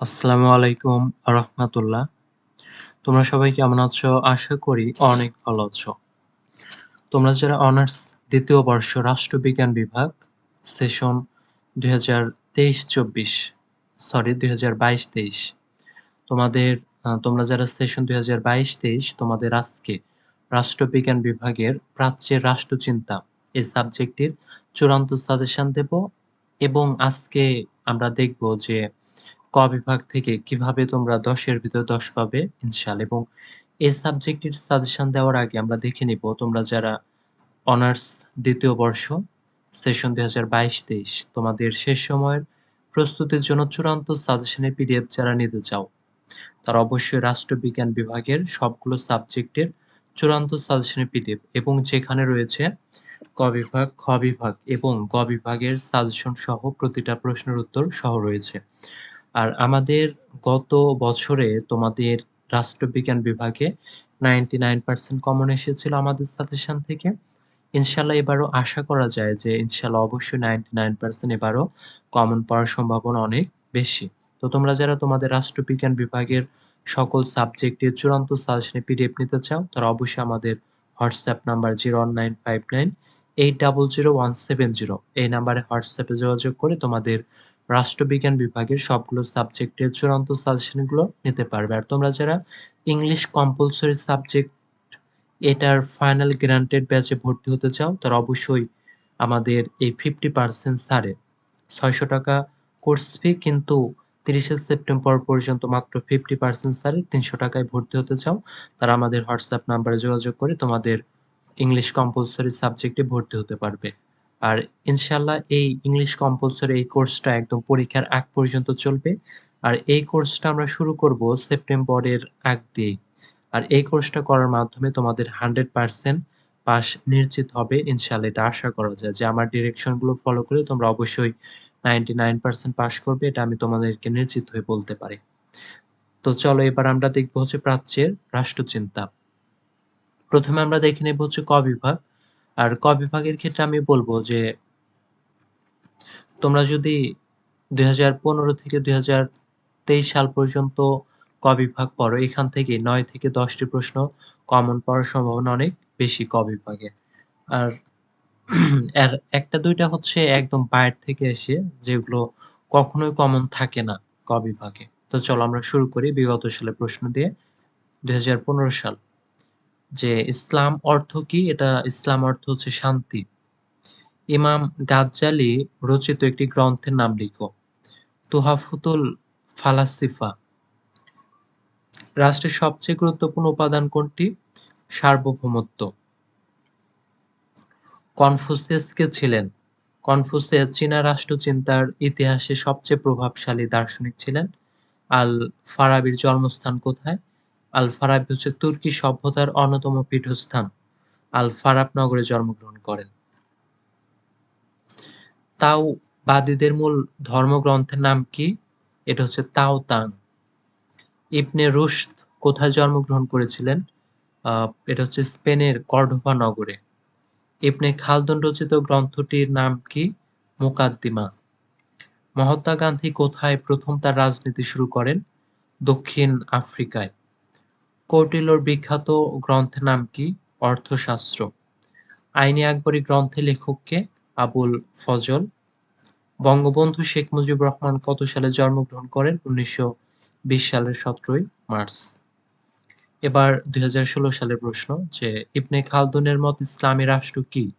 আসসালামু আলাইকুম রহমাতুল্লাহ তোমরা সবাই কেমন আছো? আশা করি অনেক ভালো আছো। তোমরা যারা অনার্স দ্বিতীয় বর্ষ রাষ্ট্রবিজ্ঞান বিভাগ, সেশন দুই হাজার তেইশ চব্বিশ সরি দুই হাজার বাইশ তেইশ, তোমাদের তোমরা যারা সেশন দুই হাজার বাইশ তেইশ, তোমাদের আজকে রাষ্ট্রবিজ্ঞান বিভাগের প্রাচ্যের রাষ্ট্রচিন্তা এই সাবজেক্টের চূড়ান্ত সাজেশন দেব এবং আজকে আমরা দেখব যে ক বিভাগ থেকে কীভাবে তোমরা দশের ভিতর দশ পাবে ইনশাল এবং এই সাবজেক্টের সাজেশন দেওয়ার আগে আমরা দেখে নিব, তোমরা যারা অনার্স দ্বিতীয় বর্ষ, সেশন দুই হাজার বাইশ, তেইশ, তোমাদের শেষ সময়ের প্রস্তুতির জন্য চূড়ান্ত সাজেশনের পিডিএফ যারা নিতে চাও, তারা অবশ্যই রাষ্ট্রবিজ্ঞান বিভাগের সবগুলো সাবজেক্টের চূড়ান্ত সাজেশনের পিডিএফ এবং যেখানে রয়েছে ক বিভাগ খ বিভাগ এবং গ বিভাগের সাজেশন সহ প্রতিটা প্রশ্নের উত্তর সহ রয়েছে। আর আমাদের গত বছরে তোমাদের রাষ্ট্রবিজ্ঞান বিভাগে নাইনটি নাইন পার্সেন্ট কমন এসেছিল আমাদের সাজেশন থেকে। ইনশাল্লাহ এবারও আশা করা যায় যে ইনশাল্লাহ অবশ্যই নাইনটি নাইন পার্সেন্ট এবারও কমন পাওয়ার সম্ভাবনা অনেক বেশি। তো তোমরা যারা তোমাদের রাষ্ট্রবিজ্ঞান বিভাগের সকল সাবজেক্টের চূড়ান্ত সাজেশনে পিডিএফ নিতে চাও, তারা অবশ্যই আমাদের WhatsApp number zero nine five nine eight double zero one seven zero এই নাম্বারে হোয়াটসঅ্যাপে যোগাযোগ করে তোমাদের রাষ্ট্রবিজ্ঞান বিভাগের সবগুলো সাবজেক্টের চূড়ান্ত সাজেশনগুলো নিতে পারবে। আর তোমরা যারা ইংলিশ কম্পালসরি সাবজেক্ট এটার ফাইনাল গ্রান্টেড ব্যাচে ভর্তি হতে চাও, তারা অবশ্যই আমাদের এই ফিফটি পার্সেন্ট সারে ছয়শো টাকা কোর্স ফি কিন্তু তিরিশে সেপ্টেম্বর পর্যন্ত মাত্র ফিফটি পার্সেন্ট সারে তিনশো টাকায় ভর্তি হতে চাও, তারা আমাদের হোয়াটসঅ্যাপ নাম্বারে যোগাযোগ করে তোমাদের ইংলিশ কম্পালসরি সাবজেক্টে ভর্তি হতে পারবে। আর ইনশাল্লাহ এই ইংলিশ কম্পালসরি এই কোর্সটা একদম পরীক্ষার আগ পর্যন্ত চলবে। আর এই কোর্সটা আমরা শুরু করব সেপ্টেম্বরের আগ দিয়ে আর এই কোর্সটা করার মাধ্যমে তোমাদের হান্ড্রেড পার্সেন্ট পাস নিশ্চিত হবে। ইনশাল্লাহ এটা আশা করা যায় যে আমার ডিরেকশনগুলো ফলো করে তোমরা অবশ্যই নাইনটি নাইন পার্সেন্ট পাস করবে। এটা আমি তোমাদেরকে নিশ্চিত হয়ে বলতে পারি। তো চলো এবার আমরা দেখব হচ্ছে প্রাচ্যের রাষ্ট্রচিন্তা। প্রথমে আমরা দেখে নেব হচ্ছে ক বিভাগ। আর ক বিভাগের ক্ষেত্রে আমি বলব যে তোমরা যদি দুই হাজার পনেরো থেকে দুই হাজার তেইশ সাল পর্যন্ত ক বিভাগ পড়ো, এখান থেকে নয় থেকে দশটি প্রশ্ন কমন পড়ার সম্ভাবনা অনেক বেশি ক বিভাগে। আর এর একটা দুইটা হচ্ছে একদম বাইরে থেকে এসে যেগুলো কখনোই কমন থাকে না ক বিভাগে। তো চলো আমরা শুরু করি বিগত সালে প্রশ্ন দিয়ে। দুই হাজার পনেরো সাল। যে ইসলাম অর্থ কি? এটা ইসলাম অর্থ হচ্ছে শান্তি। ইমাম গাজ্জালি রচিত একটি গ্রন্থের নাম লিখো। তুহাফুতুল ফালাসিফা। রাষ্ট্রের সবচেয়ে গুরুত্বপূর্ণ উপাদান কোনটি? সার্বভৌমত্ব। কনফুসিয়াস কে ছিলেন? কনফুসিয়াস চীনা রাষ্ট্রচিন্তার ইতিহাসে সবচেয়ে প্রভাবশালী দার্শনিক ছিলেন। আল ফারাবির জন্মস্থান কোথায়? আল ফারাবি হচ্ছে তুর্কি সভ্যতার অন্যতম পীঠস্থান। আল ফারাব নগরে জন্মগ্রহণ করেন। তাও বাদীদের মূল ধর্মগ্রন্থের নাম কি? এটা হচ্ছে তাও তাং ইবনে রুশদ কোথায় জন্মগ্রহণ করেছিলেন? এটা হচ্ছে স্পেনের কর্ডোভা নগরে। ইবনে খালদন রচিত গ্রন্থটির নাম কি? মুকাদ্দিমা। মহাত্মা গান্ধী কোথায় প্রথম তার রাজনীতি শুরু করেন? দক্ষিণ আফ্রিকায়। কৌটিল্যর বিখ্যাত গ্রন্থের নাম কি? অর্থশাস্ত্র। আইনি আকবরী গ্রন্থের লেখককে আবুল ফজল। বঙ্গবন্ধু শেখ মুজিবুর রহমান কত সালে জন্মগ্রহণ করেন? উনিশশো বিশ সালের সতেরোই মার্চ। এবার দুই হাজার ষোলো সালের প্রশ্ন যে, ইবনে খালদুনের মত ইসলামী রাষ্ট্র কি?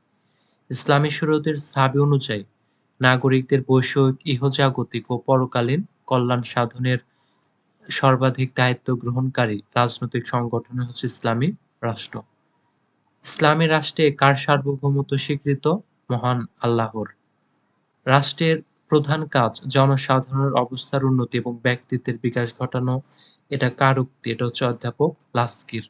ইসলামী শুরুদের সাবি অনুযায়ী, নাগরিকদের বৈষয়িক ইহজাগতিক ও পরকালীন কল্যাণ সাধনের সর্বাধিক দায়িত্ব গ্রহণকারী রাজনৈতিক সংগঠন হচ্ছে ইসলামী রাষ্ট্র। ইসলামী রাষ্ট্রে কার সার্বভৌমত্ব স্বীকৃত? মহান আল্লাহর। রাষ্ট্রের প্রধান কাজ জনসাধারণের অবস্থার উন্নতি এবং ব্যক্তিত্বের বিকাশ ঘটানো। এটা কার উক্তি? এটা হচ্ছে অধ্যাপক লাস্কির।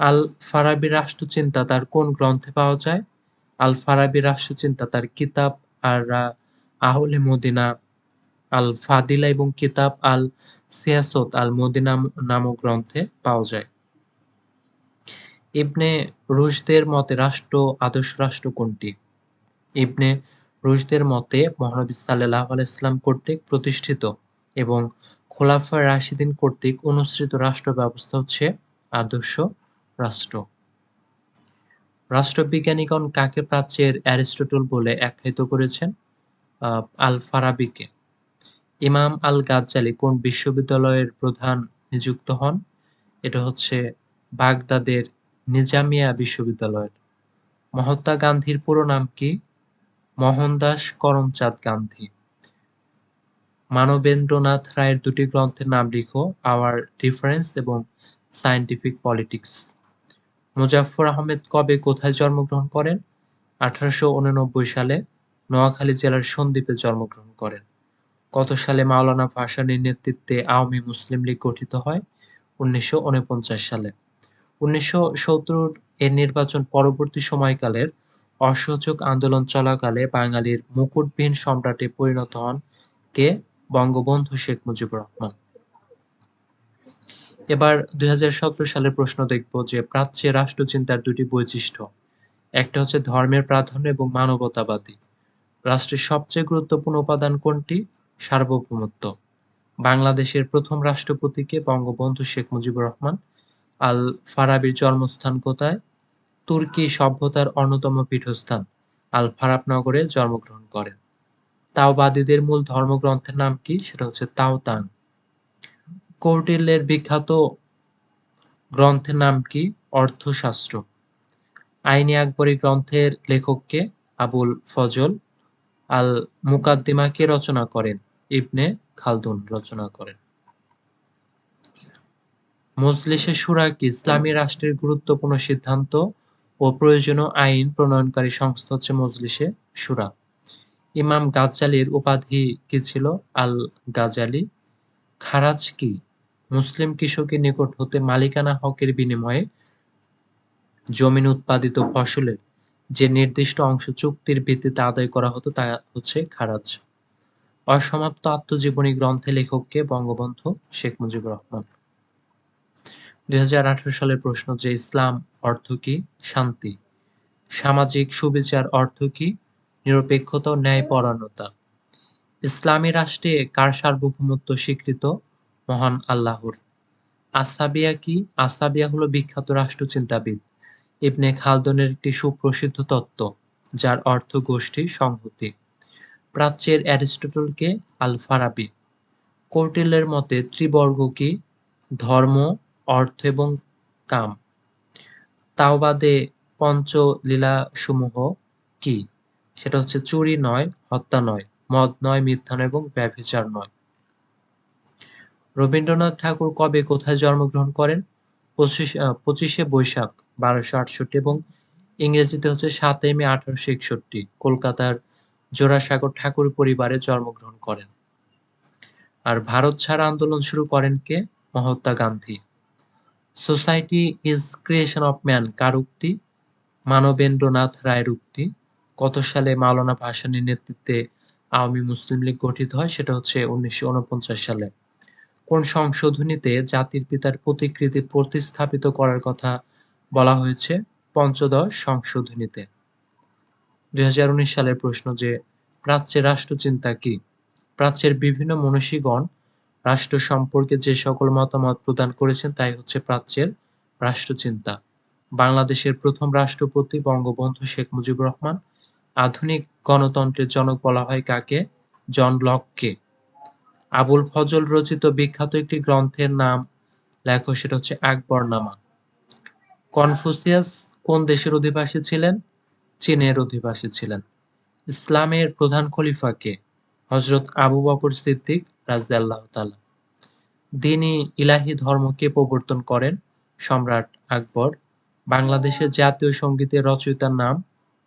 আল ফারাবি রাষ্ট্রচিন্তা তার কোন গ্রন্থে পাওয়া যায়? আল ফারাবি রাষ্ট্রচিন্তা তার কিতাব আর আহলে মদিনা আল ফাদিলা এবং কিতাব আল সিয়াসত আল মদিনা নামক গ্রন্থে পাওয়া যায়। ইবনে রুশদের মতে রাষ্ট্র, আদর্শ রাষ্ট্র কোনটি? ইবনে রুশদের মতে মহানবী সাল্লাল্লাহু আলাইহি সাল্লাম কর্তৃক প্রতিষ্ঠিত এবং খোলাফা রাশিদিন কর্তৃক অনুসৃত রাষ্ট্র ব্যবস্থা হচ্ছে আদর্শ রাষ্ট্র। রাষ্ট্রবিজ্ঞানীগণ কাকে প্রাচ্যের অ্যারিস্টটল বলে আখ্যায়িত করেছেন? আল ফারাবিকে ইমাম আল গাজ্জালি কোন বিশ্ববিদ্যালয়ের প্রধান নিযুক্ত হন? এটা হচ্ছে বাগদাদের নিজামিয়া বিশ্ববিদ্যালয়ের। মহাত্মা গান্ধীর পুরো নাম কি? মোহনদাস করমচাঁদ গান্ধী। মানবেন্দ্রনাথ রায়ের দুটি গ্রন্থের নাম লিখো আওয়ার ডিফারেন্স এবং সায়েন্টিফিক পলিটিক্স মুজাফফর আহমেদ কবে কোথায় জন্মগ্রহণ করেন? আঠারোশো উননব্বই সালে নোয়াখালী জেলার সন্দ্বীপে জন্মগ্রহণ করেন। কত সালে মাওলানা ভাসানীর নেতৃত্বে আওয়ামী মুসলিম লীগ গঠিত হয় উনিশশো উনপঞ্চাশ সালে। উনিশশো এর নির্বাচন পরবর্তী সময়কালের অসহযোগ আন্দোলন চলাকালে বাঙালির মুকুটবিহীন সম্রাটে পরিণত হন কে? বঙ্গবন্ধু শেখ মুজিবুর রহমান। এবার দুই হাজার সতেরো সালের প্রশ্ন দেখব যে প্রাচ্যে রাষ্ট্রচিন্তার দুটি বৈশিষ্ট্য। একটা হচ্ছে ধর্মের প্রাধান্য এবং মানবতাবাদী। রাষ্ট্রের সবচেয়ে গুরুত্বপূর্ণ উপাদান কোনটি? সার্বভৌমত্ব। বাংলাদেশের প্রথম রাষ্ট্রপতিকে বঙ্গবন্ধু শেখ মুজিবুর রহমান, আল ফারাবির জন্মস্থান কোথায়? তুর্কি সভ্যতার অন্যতম পীঠস্থান, আল ফারাব নগরে জন্মগ্রহণ করেন। তাওবাদীদের মূল ধর্মগ্রন্থের নাম কি? সেটা হচ্ছে তাওতান কৌটিল্যের বিখ্যাত গ্রন্থের নাম কি? অর্থশাস্ত্র। আইনি আকবরী গ্রন্থের লেখককে আবুল ফজল। আল মুকাদ্দিমা কে রচনা করেন, ইবনে খালদুন রচনা করেন। মজলিসে সুরা কি ইসলামী রাষ্ট্রের গুরুত্বপূর্ণ সিদ্ধান্ত ও প্রয়োজনীয় আইন প্রণয়নকারী সংস্থা হচ্ছে মজলিসে সুরা। ইমাম গাজ্জালির উপাধি কি ছিল? আল গাজালি খারাজ কি? মুসলিম কৃষকের নিকট হতে মালিকানা হকের বিনিময়ে জমিন উৎপাদিত ফসলের যে নির্দিষ্ট অংশ চুক্তির ভিত্তিতে আদায় করা হতো তা হচ্ছে খারাজ। অসমাপ্ত আত্মজীবনী গ্রন্থে লেখককে বঙ্গবন্ধু শেখ মুজিবুর রহমান। দুই হাজার আঠারো সালের প্রশ্ন যে, ইসলাম অর্থ কি? শান্তি। সামাজিক সুবিচার অর্থ কি? নিরপেক্ষতা ন্যায়পরায়ণতা। ইসলামী রাষ্ট্রে কার সার্বভৌমত্ব স্বীকৃত? মহান আল্লাহর। আসাবিয়া কি? আসাবিয়া হলো বিখ্যাত রাষ্ট্রচিন্তাবিদ। ইবনে খালদনের একটি সুপ্রসিদ্ধ তত্ত্ব, যার অর্থ গোষ্ঠী সংহতি। প্রাচ্যের অ্যারিস্টটলকে আল ফারাবি কৌটিল্যের মতে, ত্রিবর্গ কি? ধর্ম, অর্থ এবং কাম। তাওবাদে পঞ্চলীলাসমূহ কি? সেটা হচ্ছে চুরি নয়, হত্যা নয়, মদ নয়, মিথ্যা নয় এবং ব্যভিচার নয়। রবীন্দ্রনাথ ঠাকুর কবে কোথায় জন্মগ্রহণ করেন? পঁচিশে বৈশাখ। বারোশো আটষট্টি এবং ইংরেজিতে হচ্ছে সাতই মে আঠারোশো একষট্টি। কলকাতার জোড়াসাগর ঠাকুর পরিবারে জন্মগ্রহণ করেন। আর ভারত ছাড়া আন্দোলন শুরু করেন কে? Mahatma Gandhi. Society is creation of man কার উক্তি? মানবেন্দ্রনাথ রায়ের উক্তি। কত সালে মাওলানা ভাসানীর নেতৃত্বে আওয়ামী মুসলিম লীগ গঠিত হয় সেটা হচ্ছে উনিশশো উনপঞ্চাশ সালে। কোন সংশোধনীতে জাতির পিতার প্রতিকৃতি প্রতিস্থাপিত করার কথা বলা হয়েছে পঞ্চদশ সংশোধনীতে। দুই হাজার উনিশ সালের প্রশ্ন যে প্রাচ্যের রাষ্ট্রচিন্তা কি? প্রাচ্যের বিভিন্ন মনীষীগণ রাষ্ট্র সম্পর্কে যে সকল মতামত প্রদান করেছেন তাই হচ্ছে প্রাচ্যের রাষ্ট্রচিন্তা। বাংলাদেশের প্রথম রাষ্ট্রপতি বঙ্গবন্ধু শেখ মুজিবুর রহমান, আধুনিক গণতন্ত্রের জনক বলা হয় কাকে? জন লককে। আবুল ফজল রচিত বিখ্যাত একটি গ্রন্থের নাম লেখো, সেটা হচ্ছে আকবরনামা। কনফুসিয়াস কোন দেশের অধিবাসী ছিলেন? চীনের অধিবাসী ছিলেন। ইসলামের প্রধান খলিফাকে হজরত আবু বকর সিদ্দিক রাজদাল্লাহ তালা দিনই ইলাহি ধর্মকে প্রবর্তন করেন? সম্রাট আকবর। বাংলাদেশের জাতীয় সঙ্গীতের রচয়িতার নাম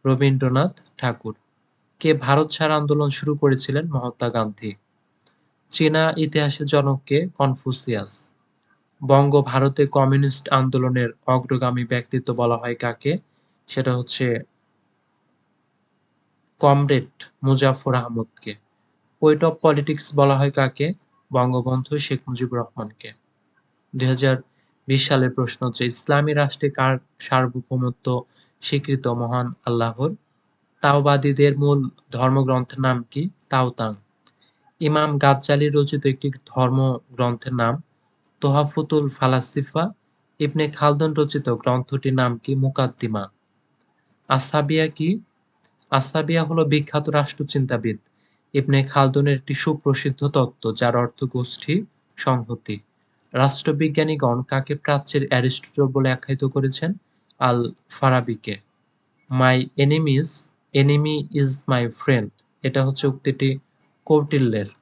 রবীন্দ্রনাথ ঠাকুর। কে ভারত ছাড় আন্দোলন শুরু করেছিলেন? মহাত্মা গান্ধী। চীনা ইতিহাসের জনককে কনফুসিয়াস। বঙ্গ ভারতে কমিউনিস্ট আন্দোলনের অগ্রগামী ব্যক্তিত্ব বলা হয় কাকে? সেটা হচ্ছে কমরেড মুজাফর আহমদকে। পোয়েট অফ পলিটিক্স বলা হয় কাকে? বঙ্গবন্ধু শেখ মুজিবুর রহমানকে। দুই হাজার বিশ সালের প্রশ্ন হচ্ছে, ইসলামী রাষ্ট্রে কার সার্বভৌমত্ব স্বীকৃত মহান আল্লাহর? তাওবাদীদের মূল ধর্মগ্রন্থের নাম কি? তাওতাং। ইমাম গাজ্জালি রচিত একটি ধর্মগ্রন্থের নাম তোহাফুতুল ফালাসিফা ইবনে খালদন রচিত গ্রন্থটির নাম কি? মুকাদ্দিমা। আসাবিয়া কি? আসাবিয়া হলো বিখ্যাত রাষ্ট্রচিন্তাবিদ। ইবনে খালদনের একটি সুপ্রসিদ্ধ তত্ত্ব, যার অর্থ গোষ্ঠী সংহতি। রাষ্ট্রবিজ্ঞানীগণ কাকে প্রাচ্যের অ্যারিস্টটল বলে আখ্যায়িত করেছেন? আল ফারাবিকে। My enemies enemy is my friend এটা হচ্ছে উক্তিটি কৌটিল্যের।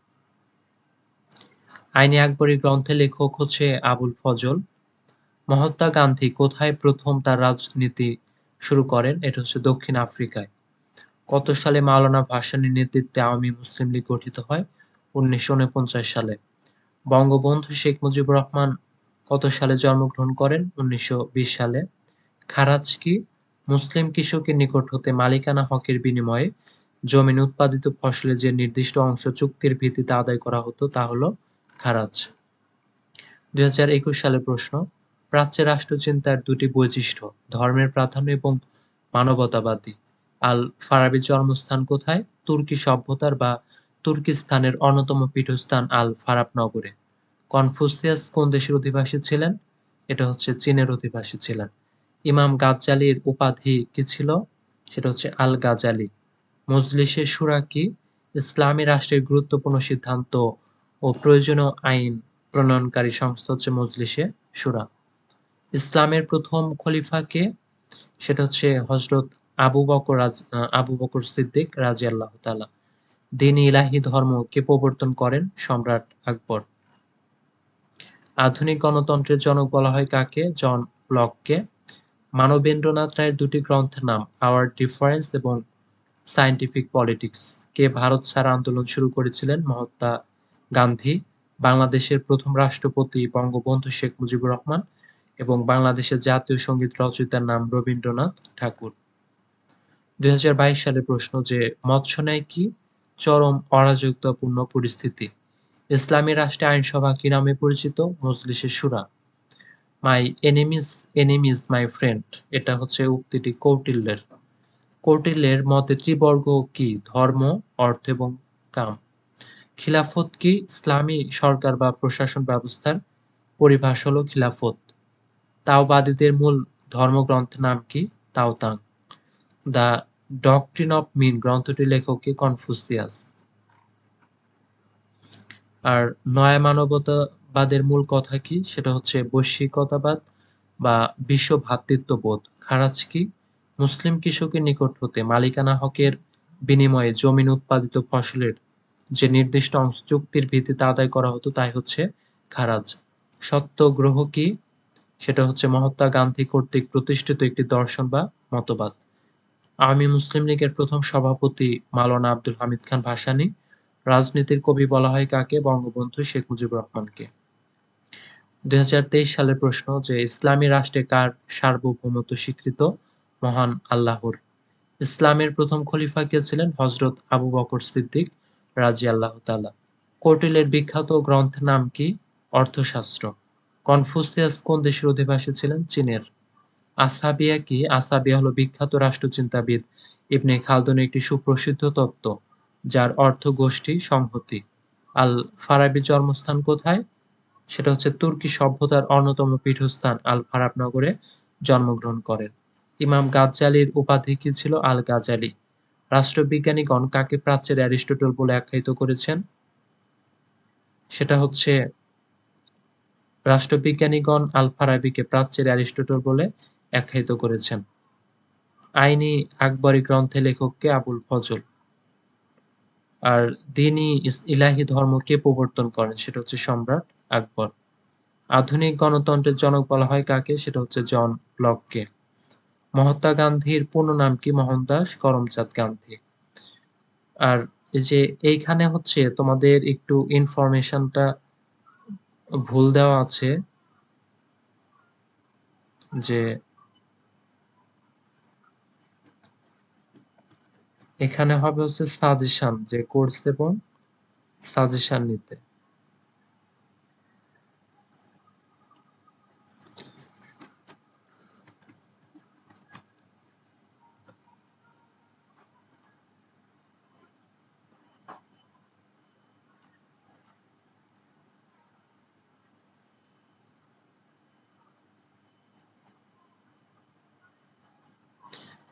আইনি আকবরী গ্রন্থের লেখক হচ্ছে আবুল ফজল। মহাত্মা গান্ধী কোথায় প্রথম তার রাজনীতি শুরু করেন? এটা হচ্ছে দক্ষিণ আফ্রিকায়। কত সালে মাওলানা ভাসানীর নেতৃত্বে আওয়ামী মুসলিম লীগ গঠিত হয়? উনিশশো উনপঞ্চাশ সালে। বঙ্গবন্ধু শেখ মুজিবুর রহমান কত সালে জন্মগ্রহণ করেন? উনিশশো বিশ সালে। খারাজ কি? মুসলিম কৃষকের নিকট হতে মালিকানা হকের বিনিময়ে জমিন উৎপাদিত ফসলের যে নির্দিষ্ট অংশ চুক্তির ভিত্তিতে আদায় করা হতো তা হলো খারাজ। দুই হাজার একুশ সালে প্রশ্ন প্রাচ্যের রাষ্ট্রচিন্তার দুটি বৈশিষ্ট্য, ধর্মের প্রাধান্য এবং মানবতাবাদী। আল ফারাবির জন্মস্থান কোথায়? তুর্কি সভ্যতার বা তুর্কিস্তানের অন্যতম পীঠস্থান আল ফারাব নগরে। কনফুসিয়াস কোন দেশের অধিবাসী ছিলেন? এটা হচ্ছে চীনের অধিবাসী ছিলেন। ইমাম গাজ্জালির উপাধি কি ছিল? সেটা হচ্ছে আল গাজালি মজলিসে সুরা কি? ইসলামী রাষ্ট্রের গুরুত্বপূর্ণ সিদ্ধান্ত ও প্রয়োজনীয় আইন প্রণয়নকারী সংস্থা হচ্ছে মজলিসে সুরা ইসলামের প্রথম খলিফাকে, সেটা হচ্ছে হজরত আবু বকর আবু বকর সিদ্দিক রাজি আল্লাহ তালা দিন ইলাহি ধর্ম কে প্রবর্তন করেন? সম্রাট আকবর। আধুনিক গণতন্ত্রের জনক বলা হয় কাকে? জন লককে। মানবেন্দ্রনাথ রায়ের দুটি গ্রন্থের নাম আওয়ার ডিফারেন্স এবং সায়েন্টিফিক পলিটিক্স কে ভারত ছাড়া আন্দোলন শুরু করেছিলেন মহাত্মা গান্ধী, বাংলাদেশের প্রথম রাষ্ট্রপতি বঙ্গবন্ধু শেখ মুজিবুর রহমান এবং বাংলাদেশের জাতীয় সংগীত রচয়িতার নাম রবীন্দ্রনাথ ঠাকুর। দুই সালের প্রশ্ন যে, মৎস্য ন্যায় কি? চরম অরাজকতাপূর্ণ পরিস্থিতি। ইসলামী রাষ্ট্রে আইনসভা কি নামে পরিচিত? মজলিসের সুরা। My enemies enemies my friend. এটা হচ্ছে উক্তিটি কৌটিল্যের। কৌটিল্যের মতে ত্রিবর্গ কি? ধর্ম, অর্থ এবং কাম। খিলাফত কি ইসলামী সরকার বা প্রশাসন ব্যবস্থার পরিভাষ হলো খিলাফত। তাওবাদীদের মূল ধর্মগ্রন্থের নাম কি? তাওতাং দ্য ডকট্রিন অফ মিন গ্রন্থটি লেখক কি কনফুসিয়াস। আর নয়া মানবতাবাদের মূল কথা কি? সেটা হচ্ছে বৈশ্বিকতাবাদ বা বিশ্ব ভ্রাতৃত্ববোধ খারাজ কি? মুসলিম কৃষকের নিকট হতে মালিকানা হকের বিনিময়ে জমিন উৎপাদিত ফসলের যে নির্দিষ্ট অংশ চুক্তির ভিত্তিতে আদায় করা হতো তাই হচ্ছে খারাজ। সত্যগ্রহ কি? সেটা হচ্ছে মহাত্মা গান্ধী কর্তৃক প্রতিষ্ঠিত একটি দর্শন বা মতবাদ। আওয়ামী মুসলিম লীগের প্রথম সভাপতি মাওলানা আব্দুল হামিদ খান ভাসানী। রাজনীতির কবি বলা হয় কাকে? বঙ্গবন্ধু শেখ মুজিবুর রহমানকে। দুই হাজার তেইশ সালের প্রশ্ন যে ইসলামী রাষ্ট্রে কার সার্বভৌমত্ব স্বীকৃত? মহান আল্লাহর। ইসলামের প্রথম খলিফা কে ছিলেন? হজরত আবু বকর সিদ্দিক। রাজি আল্লাহ তালা বিখ্যাত গ্রন্থের নাম কি? অর্থশাস্ত্র। কনফুসিয়াস কোন দেশের অধিবাসী ছিলেন? চীনের। আসাবিয়া কি? আসাবিয়া হলো বিখ্যাত রাষ্ট্রচিন্তাবিদ। ইবনে খালদুনের একটি সুপ্রসিদ্ধ তত্ত্ব, যার অর্থ গোষ্ঠী সংহতি আল ফারাবির জন্মস্থান কোথায়? সেটা হচ্ছে তুর্কি সভ্যতার অন্যতম পীঠস্থান আল ফারাব নগরে জন্মগ্রহণ করেন। ইমাম গাজ্জালির উপাধি কি ছিল? আল গাজালি রাষ্ট্রবিজ্ঞানীগণ কাকে প্রাচ্যের অ্যারিস্টটল বলে আখ্যায়িত করেছেন? সেটা হচ্ছে, রাষ্ট্রবিজ্ঞানীগণ আল ফারাবিকে প্রাচ্যের অ্যারিস্টটল বলে আখ্যায়িত করেছেন। আইনি আকবরী গ্রন্থে লেখককে আবুল ফজল। আর দিনই ইলাহি ধর্ম কে প্রবর্তন করেন? সেটা হচ্ছে সম্রাট আকবর। আধুনিক গণতন্ত্রের জনক বলা হয় কাকে? সেটা হচ্ছে জন লককে মহাত্মা গান্ধীর পূর্ণ নাম কি? মোহনদাস করমচাঁদ গান্ধী। আর যে এইখানে হচ্ছে তোমাদের একটু ইনফরমেশনটা ভুল দেওয়া আছে যে এখানে হবে হচ্ছে সাজেশন, যে কোর্স এবং সাজেশন নিতে।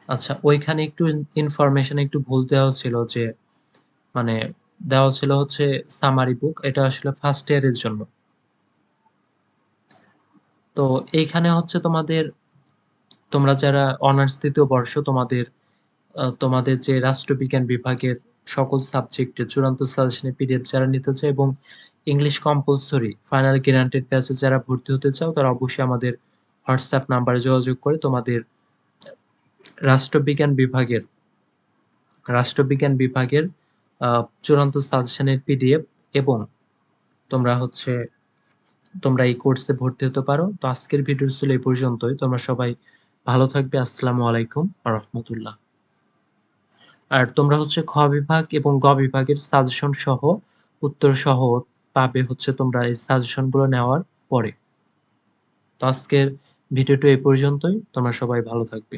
আচ্ছা ওইখানে একটু ইনফরমেশন একটু ভুল দেওয়া ছিল যে মানে দেওয়া ছিল হচ্ছে সামারি বুক এটা আসলে ফার্স্ট ইয়ারের জন্য। তো এইখানে হচ্ছে তোমাদের, তোমরা যারা অনার্স ৩য় বর্ষ, তোমাদের তোমাদের যে রাষ্ট্রবিজ্ঞান বিভাগের সকল সাবজেক্টের চূড়ান্ত সাজেশনের পিডিএফ যারা নিতে চায় এবং ইংলিশ কম্পালসরি ফাইনাল গ্যারান্টেড ব্যাচে যারা ভর্তি হতে চাও, তারা অবশ্যই আমাদের হোয়াটসঅ্যাপ নাম্বারে যোগাযোগ করে তোমাদের রাষ্ট্রবিজ্ঞান বিভাগের রাষ্ট্রবিজ্ঞান বিভাগের চূড়ান্ত সাজেশনের পিডিএফ এবং তোমরা হচ্ছে, তোমরা এই কোর্সে ভর্তি হতে পারো। তো আজকের ভিডিও ছিল এই পর্যন্তই। তোমরা সবাই ভালো থাকবে। আসসালামু আলাইকুম রাহমাতুল্লাহ। আর তোমরা হচ্ছে খ বিভাগ এবং গ বিভাগের সাজেশন সহ, উত্তর সহ পাবে হচ্ছে তোমরা এই সাজেশনগুলো নেওয়ার পরে। তো আজকের ভিডিওটা এই পর্যন্তই। তোমরা সবাই ভালো থাকবে।